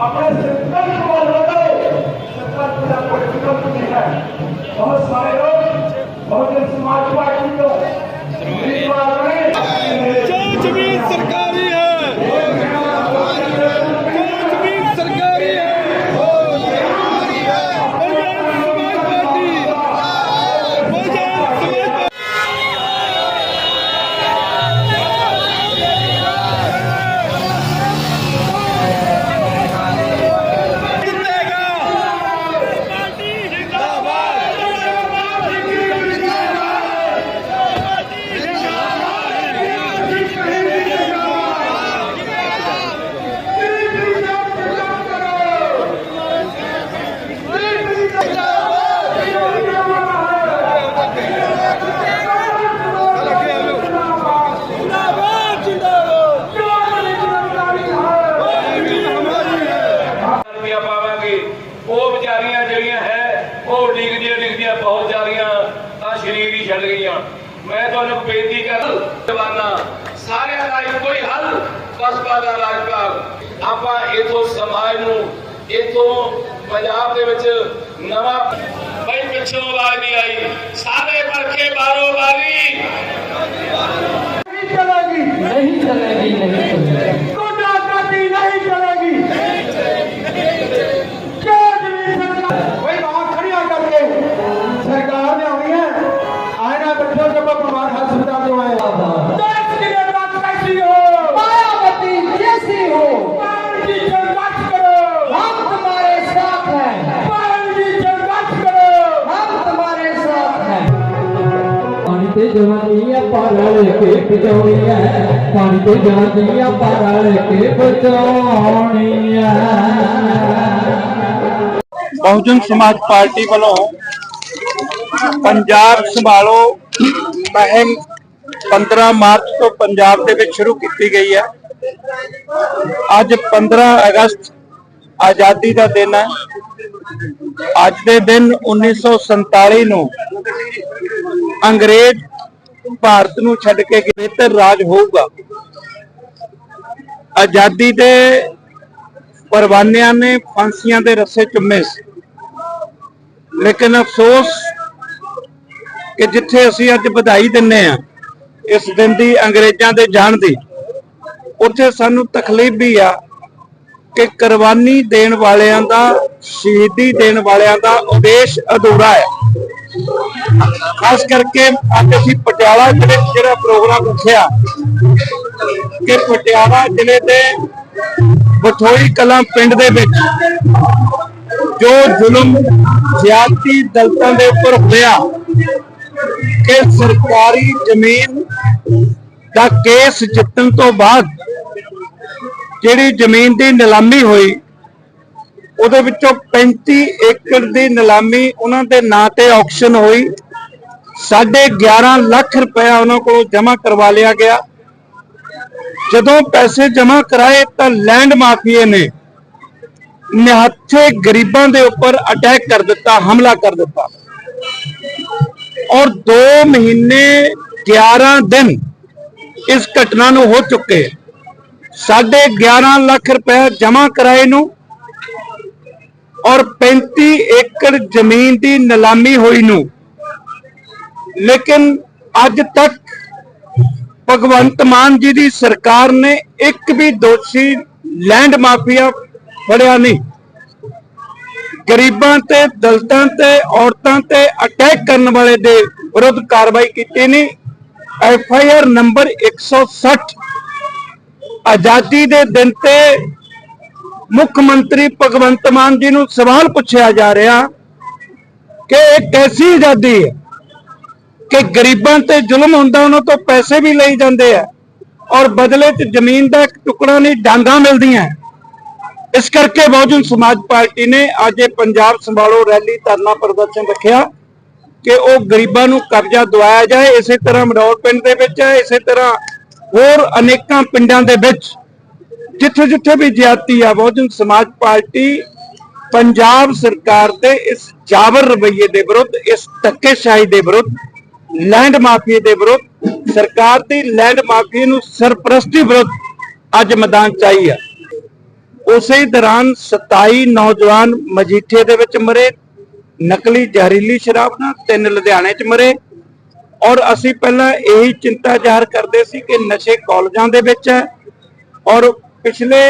अपने संकल्प को लगाओ संकल्प का कोई विकल्प नहीं है बहुत सारे लोग बहुजन समाज पार्टी को ਜਿਹੜੀਆਂ ਡਿਗਰੀਆਂ ਬਹੁਤ ਜ਼ਿਆਦੀਆਂ ਆ ਸ਼ਰੀਰ ਹੀ ਛੱਡ ਗਈਆਂ। ਮੈਂ ਤੁਹਾਨੂੰ ਬੇਨਤੀ ਕਰ ਜਵਾਨਾ ਸਾਰਿਆਂ ਦਾ ਇੱਕੋ ਹੀ ਹੱਲ ਕਸਬਾ ਦਾ ਰਾਜਪਾਲ ਆਪਾਂ ਇਥੋਂ ਸਮਾਜ ਨੂੰ ਇਥੋਂ ਪੰਜਾਬ ਦੇ ਵਿੱਚ ਨਵਾਂ ਬਈ ਪਿੱਛੋਂ ਆਵਾਜ਼ ਨਹੀਂ ਆਈ। ਸਾਰੇ ਵਰਖੇ ਬਾਰੋ ਬਾਰੀ ਨਹੀਂ ਚਲੇਗੀ। ਨਹੀਂ ਚਲੇਗੀ ਨਹੀਂ ਪਾਰਲ ਕੇ ਬਚਾਉਣੀਆਂ ਪਾਣੀ ਤੇ ਜਵਾਨੀਆਂ ਪਾਰਲ ਕੇ ਬਚਾਉਣੀਆਂ ਬਹੁਜਨ ਸਮਾਜ ਪਾਰਟੀ ਵੱਲੋਂ ਪੰਜਾਬ ਸੰਭਾਲੋ ਮੁਹਿੰਮ 15 ਮਾਰਚ ਤੋਂ ਪੰਜਾਬ ਦੇ ਵਿੱਚ ਸ਼ੁਰੂ ਕੀਤੀ ਗਈ ਹੈ। ਅੱਜ 15 ਅਗਸਤ ਆਜ਼ਾਦੀ ਦਾ ਦਿਨ ਹੈ। ਅੱਜ ਦੇ ਦਿਨ 1947 ਨੂੰ ਅੰਗਰੇਜ਼ ਭਾਰਤ ਨੂੰ ਛੱਡ ਕੇ ਬਿਹਤਰ ਰਾਜ ਹੋਊਗਾ? ਆਜ਼ਾਦੀ ਦੇ ਪਰਵਾਨਿਆਂ ਨੇ ਫਾਂਸੀਆਂ ਦੇ ਰੱਸੇ ਚੁੰਮੇ ਸੀ। ਲੇਕਿਨ ਅਫਸੋਸ ਕਿ ਜਿੱਥੇ ਅਸੀਂ ਅੱਜ ਵਧਾਈ ਦਿੰਨੇ ਆ, ਇਸ ਦਿਨ ਦੀ ਅੰਗਰੇਜ਼ਾਂ ਦੇ ਜਾਣ ਦੀ, ਉੱਥੇ ਸਾਨੂੰ ਤਕਲੀਫ ਵੀ ਆ ਕਿ ਕੁਰਬਾਨੀ ਦੇਣ ਵਾਲਿਆਂ ਦਾ, ਸ਼ਹੀਦੀ ਦੇਣ ਵਾਲਿਆਂ ਦਾ ਉਦੇਸ਼ ਅਧੂਰਾ ਹੈ। ਖਾਸ ਕਰਕੇ ਅੱਜ ਅਸੀਂ ਪਟਿਆਲਾ ਜ਼ਿਲ੍ਹੇ ਜਿਹੜਾ ਪ੍ਰੋਗਰਾਮ ਰੱਖਿਆ ਕਿ ਪਟਿਆਲਾ ਜ਼ਿਲ੍ਹੇ ਦੇ ਬਠੋਈ ਕਲਾਂ ਪਿੰਡ ਦੇ ਵਿੱਚ ਜੋ ਜ਼ੁਲਮ ਜ਼ਿਆਦਤੀ ਦਲਤਾਂ ਦੇ ਉੱਪਰ ਹੋਇਆ ਕਿ ਸਰਕਾਰੀ ਜ਼ਮੀਨ ਦਾ ਕੇਸ ਜਿੱਤਣ ਤੋਂ ਬਾਅਦ ਜਿਹੜੀ ਜ਼ਮੀਨ ਦੀ ਨਿਲਾਮੀ ਹੋਈ, ਉਹਦੇ ਵਿੱਚੋਂ 35 ਏਕੜ ਦੀ ਨਿਲਾਮੀ ਉਹਨਾਂ ਦੇ ਨਾਂ ਤੇ ਆਕਸ਼ਨ ਹੋਈ। ਸਾਢੇ 11 ਲੱਖ ਰੁਪਇਆ ਉਹਨਾਂ ਕੋਲ ਜਮ੍ਹਾਂ ਕਰਵਾ ਲਿਆ ਗਿਆ। ਜਦੋਂ ਪੈਸੇ ਜਮ੍ਹਾਂ ਕਰਾਏ ਤਾਂ ਲੈਂਡ ਮਾਫੀਏ ਨੇ ਨਿਹੱਥੇ ਗਰੀਬਾਂ ਦੇ ਉੱਪਰ ਅਟੈਕ ਕਰ ਦਿੱਤਾ, ਹਮਲਾ ਕਰ ਦਿੱਤਾ। ਔਰ 2 ਮਹੀਨੇ 11 ਦਿਨ ਇਸ ਘਟਨਾ ਨੂੰ ਹੋ ਚੁੱਕੇ। ਸਾਢੇ 11 ਲੱਖ ਰੁਪਏ ਜਮ੍ਹਾਂ ਕਰਾਏ ਨੂੰ ਔਰ 35 ਏਕੜ ਜ਼ਮੀਨ ਦੀ ਨਿਲਾਮੀ ਹੋਈ ਨੂੰ ਲੇਕਿਨ ਅੱਜ ਤੱਕ ਭਗਵੰਤ ਮਾਨ ਜੀ ਦੀ ਸਰਕਾਰ ਨੇ ਇੱਕ ਵੀ ਦੋਸ਼ੀ ਲੈਂਡ ਮਾਫੀਆ ਫੜਿਆ ਨਹੀਂ। ਗਰੀਬਾਂ ਤੇ, ਦਲਤਾਂ ਤੇ, ਔਰਤਾਂ ਤੇ ਅਟੈਕ ਕਰਨ ਵਾਲੇ ਦੇ ਵਿਰੁੱਧ ਕਾਰਵਾਈ ਕੀਤੀ ਨਹੀਂ। ਐਫ ਆਈ ਆਰ ਨੰਬਰ 160 ਆਜ਼ਾਦੀ ਦੇ ਦਿਨ ਤੇ ਮੁੱਖ ਮੰਤਰੀ ਭਗਵੰਤ ਮਾਨ ਜੀ ਨੂੰ ਸਵਾਲ ਪੁੱਛਿਆ ਜਾ ਰਿਹਾ ਕਿ ਇਹ ਕੈਸੀ ਆਜ਼ਾਦੀ ਹੈ? ਕਿ ਗਰੀਬਾਂ ਤੇ ਜ਼ੁਲਮ ਹੁੰਦਾ, ਉਹਨਾਂ ਤੋਂ ਪੈਸੇ ਵੀ ਲਈ ਜਾਂਦੇ ਆ ਔਰ ਬਦਲੇ 'ਚ ਜ਼ਮੀਨ ਦਾ ਇੱਕ ਟੁਕੜਾ ਨਹੀਂ, ਡਾਂਗਾ ਮਿਲਦੀਆਂ। ਇਸ ਕਰਕੇ ਬਹੁਜਨ ਸਮਾਜ ਪਾਰਟੀ ਨੇ ਅੱਜ ਇਹ ਪੰਜਾਬ ਸੰਭਾਲੋ ਰੈਲੀ ਧਰਨਾ ਪ੍ਰਦਰਸ਼ਨ ਰੱਖਿਆ ਕਿ ਉਹ ਗਰੀਬਾਂ ਨੂੰ ਕਬਜ਼ਾ ਦਵਾਇਆ ਜਾਏ, ਇਸੇ ਤਰ੍ਹਾਂ ਮਰੌੜ ਪਿੰਡ ਦੇ ਵਿੱਚ ਹੈ, ਇਸੇ ਤਰ੍ਹਾਂ ਹੋਰ ਅਨੇਕਾਂ ਪਿੰਡਾਂ ਦੇ ਵਿੱਚ। ਜਿੱਥੇ ਜਿੱਥੇ ਵੀ ਜ਼ਿਆਦਤੀ ਆ, ਬਹੁਜਨ ਸਮਾਜ ਪਾਰਟੀ ਪੰਜਾਬ ਸਰਕਾਰ ਦੇ ਇਸ ਜਾਬਰ ਰਵੱਈਏ ਦੇ ਵਿਰੁੱਧ, ਇਸ ਧੱਕੇਸ਼ਾਹੀ ਦੇ ਵਿਰੁੱਧ ਲੈਂਡ ਮਾਫੀਏ ਦੇ ਵਿਰੁੱਧ, ਸਰਕਾਰ ਦੀ ਲੈਂਡ ਮਾਫੀਏ ਨੂੰ ਸਰਪ੍ਰਸਤੀ ਵਿਰੁੱਧ ਅੱਜ ਮੈਦਾਨ ਚ ਆਈ ਆ। ਉਸੇ ਦੌਰਾਨ 27 ਨੌਜਵਾਨ ਮਜੀਠੇ ਦੇ ਵਿੱਚ ਮਰੇ, ਨਕਲੀ ਜ਼ਹਿਰੀਲੀ ਸ਼ਰਾਬ ਨਾਲ ਤਿੰਨ ਲੁਧਿਆਣੇ 'ਚ ਮਰੇ। ਔਰ ਅਸੀਂ ਪਹਿਲਾਂ ਇਹੀ ਚਿੰਤਾ ਜ਼ਾਹਰ ਕਰਦੇ ਸੀ ਕਿ ਨਸ਼ੇ ਕਾਲਜਾਂ ਦੇ ਵਿੱਚ ਹੈ। ਔਰ ਪਿਛਲੇ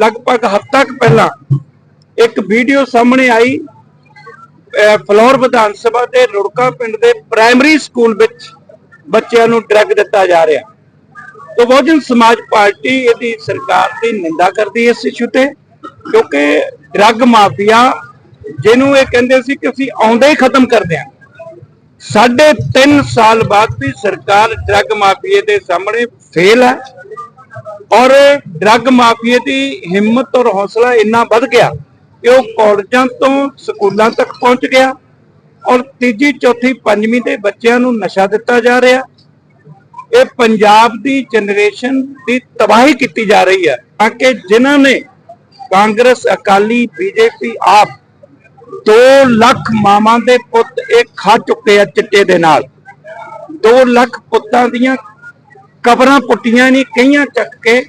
ਲਗਭਗ ਹਫ਼ਤਾ ਕੁ ਪਹਿਲਾਂ ਇੱਕ ਵੀਡੀਓ ਸਾਹਮਣੇ ਆਈ ਫਲੋਰ ਵਿਧਾਨ ਸਭਾ ਦੇ ਰੁੜਕਾ ਪਿੰਡ ਦੇ ਪ੍ਰਾਇਮਰੀ ਸਕੂਲ ਵਿੱਚ ਬੱਚਿਆਂ ਨੂੰ ਡਰੱਗ ਦਿੱਤਾ ਜਾ ਰਿਹਾ। ਤੋ ਬਹੁਜਨ ਸਮਾਜ ਪਾਰਟੀ ਇਹਦੀ ਸਰਕਾਰ ਦੀ ਨਿੰਦਾ ਕਰਦੀ ਹੈ ਇਸ ਇਸ਼ੂ ਤੇ, ਕਿਉਂਕਿ ਡਰੱਗ ਮਾਫੀਆ ਜਿਹਨੂੰ ਇਹ ਕਹਿੰਦੇ ਸੀ ਕਿ ਅਸੀਂ ਆਉਂਦੇ ਹੀ ਖਤਮ ਕਰ ਦਿਆਂਗੇ ਸਾਢੇ 3 ਸਾਲ ਬਾਅਦ ਵੀ ਸਰਕਾਰ ਡਰੱਗ ਮਾਫੀਏ ਦੇ ਸਾਹਮਣੇ ਫੇਲ ਹੈ। ਔਰ ਡਰੱਗ ਮਾਫੀਏ ਦੀ ਹਿੰਮਤ ਔਰ ਹੌਸਲਾ ਇੰਨਾ ਵੱਧ ਗਿਆ ਕਿ ਉਹ ਕਾਲਜਾਂ ਤੋਂ ਸਕੂਲਾਂ ਤੱਕ ਪਹੁੰਚ ਗਿਆ ਔਰ ਤੀਜੀ, ਚੌਥੀ, ਪੰਜਵੀਂ ਦੇ ਬੱਚਿਆਂ ਨੂੰ ਨਸ਼ਾ ਦਿੱਤਾ ਜਾ ਰਿਹਾ। ਇਹ ਪੰਜਾਬ ਦੀ ਜਨਰੇਸ਼ਨ ਦੀ ਤਬਾਹੀ ਕੀਤੀ ਜਾ ਰਹੀ ਹੈ ਤਾਂ ਕਿ ਜਿਨ੍ਹਾਂ ਨੇ ਕਾਂਗਰਸ, ਅਕਾਲੀ, ਬੀਜੇਪੀ, ਆਪ 2 ਲੱਖ ਮਾਵਾਂ ਦੇ ਪੁੱਤ ਇਹ ਖਾ ਚੁੱਕੇ ਆ ਚਿੱਟੇ ਦੇ ਨਾਲ। 2 ਲੱਖ ਪੁੱਤਾਂ ਦੀਆਂ ਕਬਰਾਂ ਪੁੱਟੀਆਂ ਨਹੀਂ, ਕਈਆਂ ਚੱਕ ਕੇ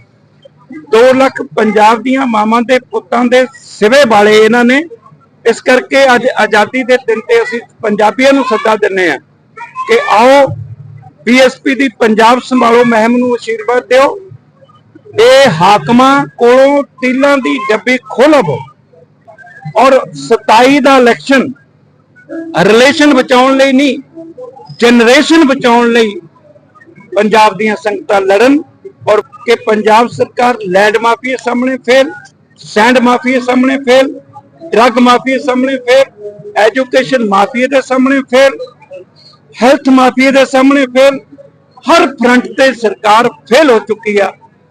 2 ਲੱਖ ਪੰਜਾਬ ਦੀਆਂ ਮਾਵਾਂ ਦੇ ਪੁੱਤਾਂ ਦੇ ਸਿਵੇ ਵਾਲੇ ਇਹਨਾਂ ਨੇ। ਇਸ ਕਰਕੇ ਅੱਜ ਆਜ਼ਾਦੀ ਦੇ ਦਿਨ ਤੇ ਅਸੀਂ ਪੰਜਾਬੀਆਂ ਨੂੰ ਸੱਦਾ ਦਿੰਨੇ ਆ ਕਿ ਆਓ ਬੀਐਸਪੀ ਦੀ ਪੰਜਾਬ ਸੰਭਾਲੋ ਮਹਿਮ ਨੂੰ ਅਸ਼ੀਰਵਾਦ ਦਿਓ। ਇਹ ਹਾਕਮਾਂ ਕੋਲੋਂ ਤੀਲਾਂ ਦੀ ਡੱਬੀ ਖੋਲਵੋ ਔਰ 27 ਦਾ ਇਲੈਕਸ਼ਨ ਰਿਲੇਸ਼ਨ ਬਚਾਉਣ ਲਈ ਨਹੀਂ ਜਨਰੇਸ਼ਨ ਬਚਾਉਣ ਲਈ ਪੰਜਾਬ ਦੀਆਂ ਸੰਗਤਾਂ ਲੜਨ। ਔਰ ਕਿ ਪੰਜਾਬ ਸਰਕਾਰ ਲੈਂਡ ਮਾਫੀਆ ਸਾਹਮਣੇ ਫੇਲ, ਸੈਂਡ ਮਾਫੀਆ ਸਾਹਮਣੇ ਫੇਲ, ਡਰੱਗ ਮਾਫੀਆ ਸਾਹਮਣੇ ਫੇਲ, ਐਜੂਕੇਸ਼ਨ ਮਾਫੀਆ ਦੇ ਸਾਹਮਣੇ ਫੇਲ, ਹੈਲਥ ਮਾਫੀਆ ਦੇ ਸਾਹਮਣੇ ਫੇਲ, ਹਰ ਫਰੰਟ ਤੇ ਸਰਕਾਰ ਫੇਲ ਹੋ ਚੁੱਕੀ ਆ।